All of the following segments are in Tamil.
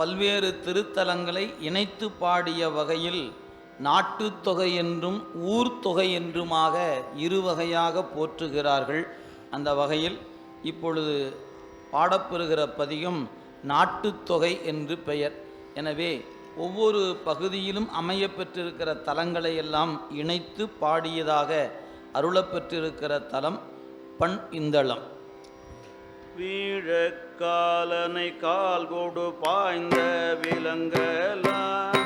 பல்வேறு திருத்தலங்களை இணைத்து பாடிய வகையில் நாட்டுத்தொகை என்றும் ஊர்த்தொகை என்றுமாக இருவகையாக போற்றுகிறார்கள். அந்த வகையில் இப்பொழுது பாடப்பெறுகிற பதியும் நாட்டுத்தொகை என்று பெயர். எனவே ஒவ்வொரு பகுதியிலும் அமைய பெற்றிருக்கிற தலங்களை எல்லாம் இணைத்து பாடியதாக அருளப்பெற்றிருக்கிற தலம் பண் இந்தளம். வீழக் காலனை கால் கொடு பாய்ந்த விலங்கலாம்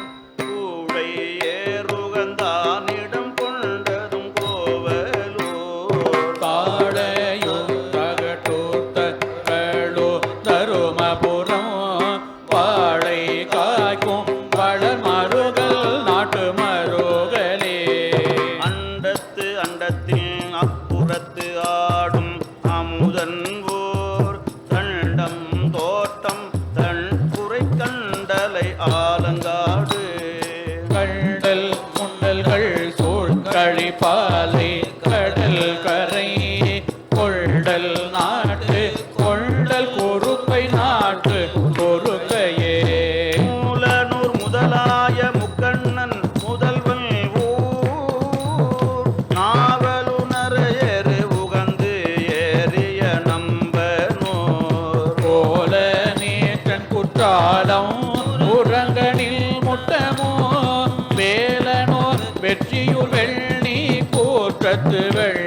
对面人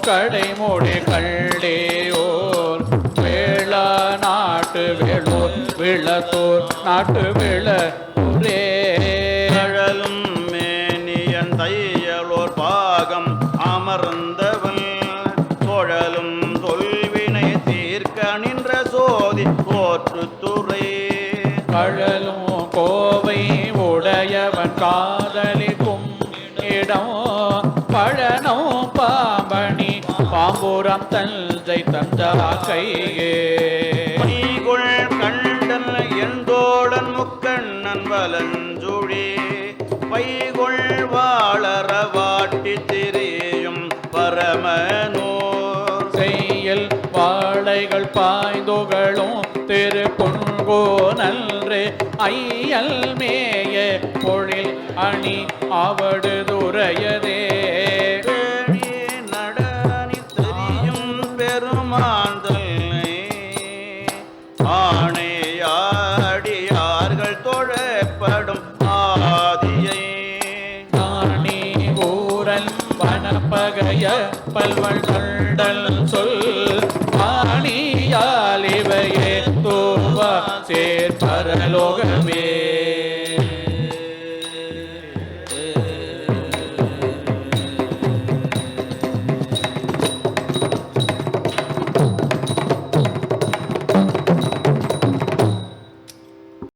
கடை மூடி கள்ளேயோர். வேள நாட்டு வேளூர் விளத்தூர் நாட்டு விள புறம் தந்தை தந்தாக்கையே. நீகுள் கண்டன் எந்தோடன் முக்கண்ணன் வலஞ்சுழி பைகுள் வாழற வாட்டி திரியும் பரமனோர். செய்யல் வாழைகள் பாய்ந்தோகளும் திரு பொன்கோ நன்றே. ஐயல் மேய பொழில் அணி அவடு துறையதே. காணப்படும் ஆதியை. தானே ஊரல் வனப்பகைய பல்வள் கண்டல் சொல்